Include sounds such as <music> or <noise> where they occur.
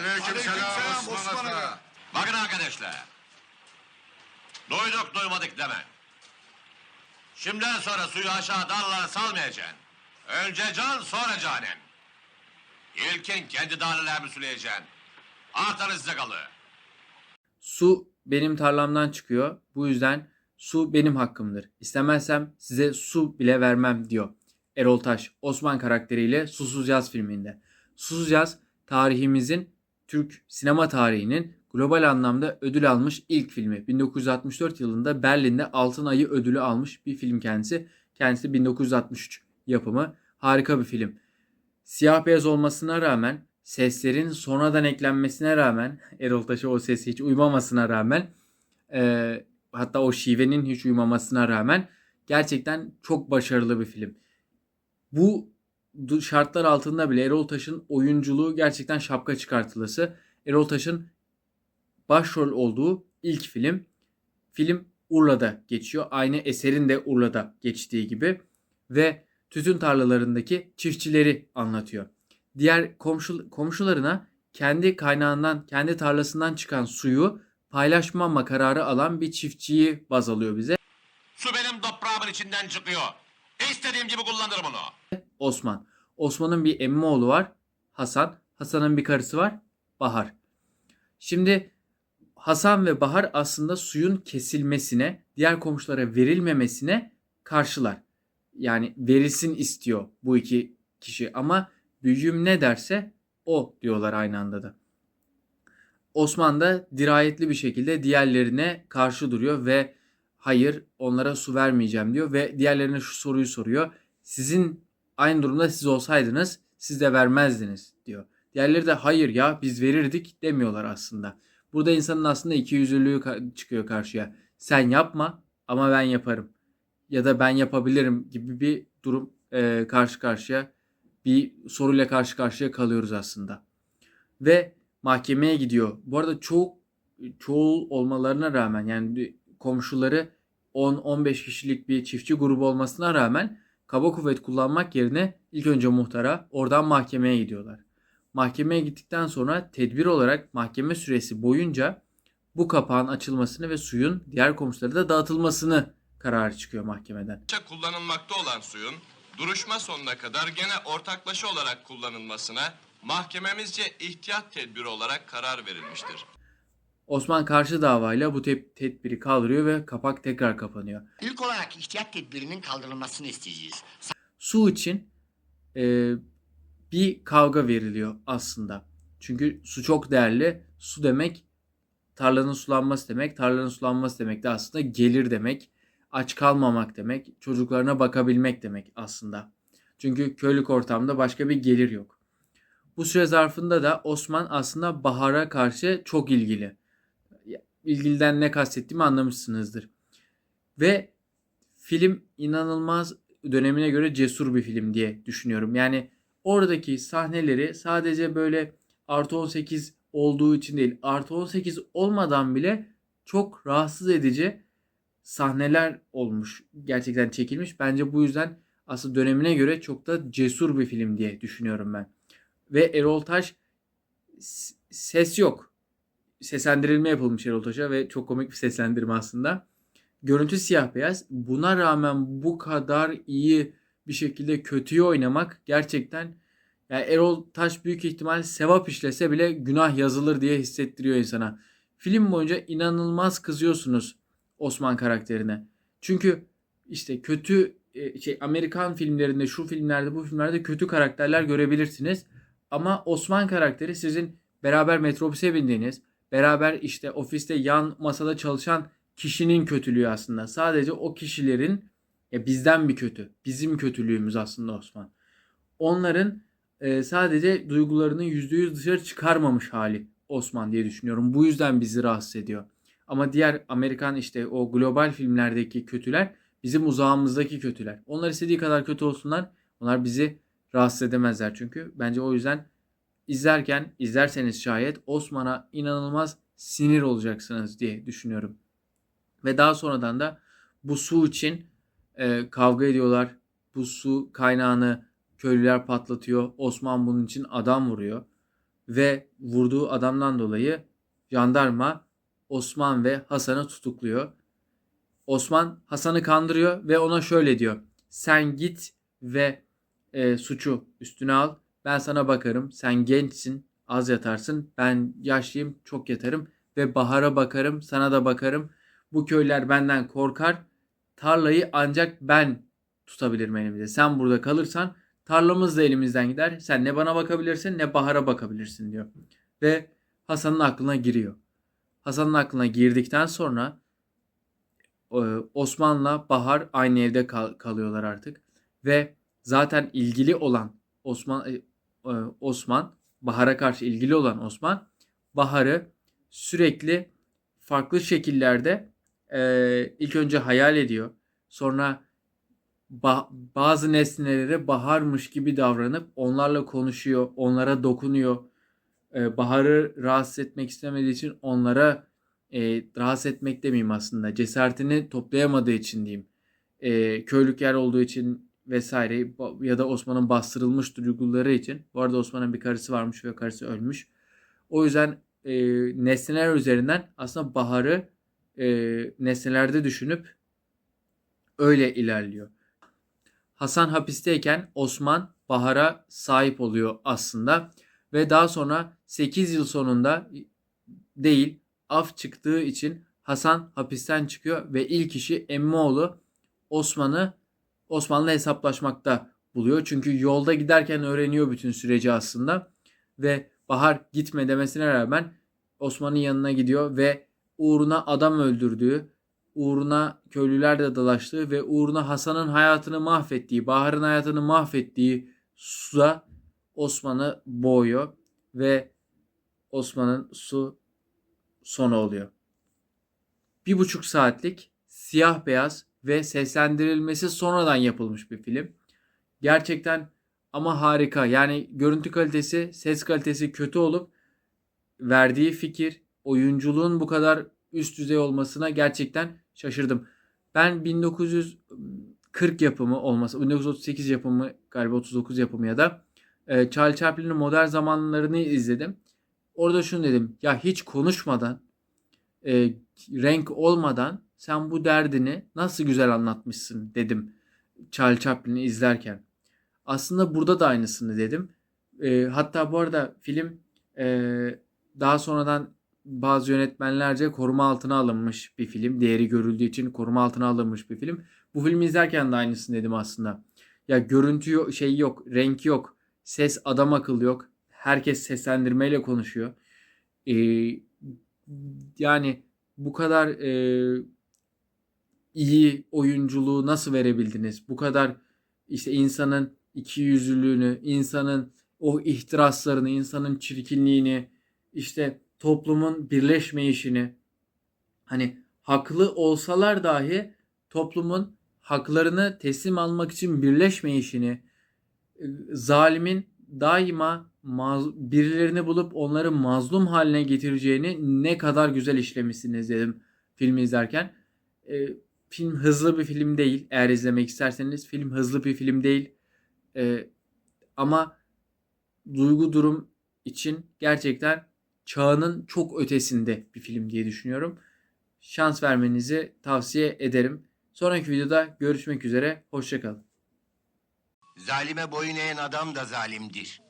Aleykümselam Aleykümselam Osman Osman Aga. Bakın arkadaşlar. Duyduk duymadık deme. Şimdiden sonra suyu aşağı dallara salmayacaksın. Önce can sonra canen. İlkin kendi dağlılarını sulayacaksın. Artanız size kalır. Su benim tarlamdan çıkıyor. Bu yüzden su benim hakkımdır. İstemezsem size su bile vermem diyor. Erol Taş Osman karakteriyle Susuz Yaz filminde. Susuz Yaz tarihimizin Türk sinema tarihinin global anlamda ödül almış ilk filmi. 1964 yılında Berlin'de Altın Ayı ödülü almış bir film kendisi. Kendisi 1963 yapımı. Harika bir film. Siyah beyaz olmasına rağmen seslerin sonradan eklenmesine rağmen <laughs> Erol Taş'a o sesi hiç uymamasına rağmen e, hatta o şivenin hiç uymamasına rağmen gerçekten çok başarılı bir film. Bu şartlar altında bile Erol Taş'ın oyunculuğu gerçekten şapka çıkartılısı. Erol Taş'ın başrol olduğu ilk film. Film Urla'da geçiyor. Aynı eserin de Urla'da geçtiği gibi ve tütün tarlalarındaki çiftçileri anlatıyor. Diğer komşu, komşularına kendi kaynağından, kendi tarlasından çıkan suyu paylaşmama kararı alan bir çiftçiyi baz alıyor bize. Su benim toprağımın içinden çıkıyor. İstediğim gibi kullanırım onu. Osman. Osman'ın bir emmi oğlu var. Hasan. Hasan'ın bir karısı var. Bahar. Şimdi Hasan ve Bahar aslında suyun kesilmesine, diğer komşulara verilmemesine karşılar. Yani verilsin istiyor bu iki kişi ama büyüğüm ne derse o diyorlar aynı anda da. Osman da dirayetli bir şekilde diğerlerine karşı duruyor ve hayır onlara su vermeyeceğim diyor ve diğerlerine şu soruyu soruyor. Sizin aynı durumda siz olsaydınız siz de vermezdiniz diyor. Diğerleri de hayır ya biz verirdik demiyorlar aslında. Burada insanın aslında ikiyüzlülüğü ka- çıkıyor karşıya. Sen yapma ama ben yaparım. Ya da ben yapabilirim gibi bir durum e, karşı karşıya bir soruyla karşı karşıya kalıyoruz aslında. Ve mahkemeye gidiyor. Bu arada çok çoğul olmalarına rağmen yani komşuları 10-15 kişilik bir çiftçi grubu olmasına rağmen kaba kuvvet kullanmak yerine ilk önce muhtara oradan mahkemeye gidiyorlar. Mahkemeye gittikten sonra tedbir olarak mahkeme süresi boyunca bu kapağın açılmasını ve suyun diğer komşulara da dağıtılmasını kararı çıkıyor mahkemeden. Kullanılmakta olan suyun duruşma sonuna kadar gene ortaklaşa olarak kullanılmasına mahkememizce ihtiyat tedbiri olarak karar verilmiştir. Osman karşı davayla bu te- tedbiri kaldırıyor ve kapak tekrar kapanıyor. İlk olarak ihtiyat tedbirinin kaldırılmasını isteyeceğiz. su için e, bir kavga veriliyor aslında. Çünkü su çok değerli. Su demek tarlanın sulanması demek. Tarlanın sulanması demek de aslında gelir demek. Aç kalmamak demek. Çocuklarına bakabilmek demek aslında. Çünkü köylük ortamda başka bir gelir yok. Bu süre zarfında da Osman aslında Bahar'a karşı çok ilgili. İlgiliden ne kastettiğimi anlamışsınızdır. Ve film inanılmaz dönemine göre cesur bir film diye düşünüyorum. Yani oradaki sahneleri sadece böyle artı 18 olduğu için değil artı 18 olmadan bile çok rahatsız edici sahneler olmuş. Gerçekten çekilmiş. Bence bu yüzden aslında dönemine göre çok da cesur bir film diye düşünüyorum ben. Ve Erol Taş ses yok. Seslendirilme yapılmış Erol Taş'a ve çok komik bir seslendirme aslında. Görüntü siyah beyaz. Buna rağmen bu kadar iyi bir şekilde kötüyü oynamak gerçekten yani Erol Taş büyük ihtimal sevap işlese bile günah yazılır diye hissettiriyor insana. Film boyunca inanılmaz kızıyorsunuz Osman karakterine. Çünkü işte kötü e, şey Amerikan filmlerinde, şu filmlerde, bu filmlerde kötü karakterler görebilirsiniz. Ama Osman karakteri sizin beraber metrobüse bindiğiniz, beraber işte ofiste yan masada çalışan kişinin kötülüğü aslında. Sadece o kişilerin ya bizden bir kötü. Bizim kötülüğümüz aslında Osman. Onların e, sadece duygularını %100 dışarı çıkarmamış hali Osman diye düşünüyorum. Bu yüzden bizi rahatsız ediyor. Ama diğer Amerikan işte o global filmlerdeki kötüler bizim uzağımızdaki kötüler. Onlar istediği kadar kötü olsunlar. Onlar bizi rahatsız edemezler çünkü. Bence o yüzden izlerken izlerseniz şayet Osman'a inanılmaz sinir olacaksınız diye düşünüyorum. Ve daha sonradan da bu su için e, kavga ediyorlar. Bu su kaynağını köylüler patlatıyor. Osman bunun için adam vuruyor. ve vurduğu adamdan dolayı jandarma Osman ve Hasan'ı tutukluyor. Osman Hasan'ı kandırıyor ve ona şöyle diyor. Sen git ve e, suçu üstüne al. Ben sana bakarım. Sen gençsin, az yatarsın. Ben yaşlıyım, çok yatarım ve Bahar'a bakarım, sana da bakarım. Bu köyler benden korkar. Tarlayı ancak ben tutabilirim elimde. Sen burada kalırsan tarlamız da elimizden gider. Sen ne bana bakabilirsin ne Bahar'a bakabilirsin diyor. Ve Hasan'ın aklına giriyor. Hasan'ın aklına girdikten sonra e, Osman'la Bahar aynı evde kal- kalıyorlar artık. Ve zaten ilgili olan Osman e, Osman Bahar'a karşı ilgili olan Osman Bahar'ı sürekli farklı şekillerde e, ilk önce hayal ediyor. Sonra ba- bazı nesnelere baharmış gibi davranıp onlarla konuşuyor, onlara dokunuyor. E, Bahar'ı rahatsız etmek istemediği için onlara e, rahatsız etmek demeyeyim aslında. Cesaretini toplayamadığı için diyeyim. E, köylük yer olduğu için vesaire ya da Osman'ın bastırılmış duyguları için. Bu arada Osman'ın bir karısı varmış ve karısı ölmüş. O yüzden e, nesneler üzerinden aslında Bahar'ı e, nesnelerde düşünüp öyle ilerliyor. Hasan hapisteyken Osman Bahar'a sahip oluyor aslında ve daha sonra 8 yıl sonunda değil af çıktığı için Hasan hapisten çıkıyor ve ilk işi Emmoğlu Osman'ı Osman'la hesaplaşmakta buluyor. Çünkü yolda giderken öğreniyor bütün süreci aslında ve Bahar gitme demesine rağmen Osman'ın yanına gidiyor ve uğruna adam öldürdüğü, uğruna köylülerle dalaştığı ve uğruna Hasan'ın hayatını mahvettiği, Bahar'ın hayatını mahvettiği suda Osman'ı boğuyor ve Osman'ın su sonu oluyor. Bir buçuk saatlik siyah beyaz ve seslendirilmesi sonradan yapılmış bir film. Gerçekten ama harika. Yani görüntü kalitesi, ses kalitesi kötü olup verdiği fikir, oyunculuğun bu kadar üst düzey olmasına gerçekten şaşırdım. Ben 1940 yapımı olması, 1938 yapımı galiba 39 yapımı ya da e, Charlie Chaplin'in modern zamanlarını izledim. Orada şunu dedim. Ya hiç konuşmadan, e, renk olmadan sen bu derdini nasıl güzel anlatmışsın dedim Charlie Chaplin'i izlerken. Aslında burada da aynısını dedim. E, hatta bu arada film e, daha sonradan bazı yönetmenlerce koruma altına alınmış bir film. Değeri görüldüğü için koruma altına alınmış bir film. Bu filmi izlerken de aynısını dedim aslında. Ya görüntü yok, şey yok, renk yok, ses adam akıllı yok. Herkes seslendirmeyle konuşuyor. Ee, yani bu kadar e, iyi oyunculuğu nasıl verebildiniz? Bu kadar işte insanın iki yüzlülüğünü, insanın o ihtiraslarını, insanın çirkinliğini, işte toplumun birleşmeyişini hani haklı olsalar dahi toplumun haklarını teslim almak için birleşmeyişini e, zalimin daima birilerini bulup onları mazlum haline getireceğini ne kadar güzel işlemişsiniz dedim filmi izlerken. E, film hızlı bir film değil. Eğer izlemek isterseniz film hızlı bir film değil. E, ama duygu durum için gerçekten çağının çok ötesinde bir film diye düşünüyorum. Şans vermenizi tavsiye ederim. Sonraki videoda görüşmek üzere. Hoşçakalın. Zalime boyun eğen adam da zalimdir.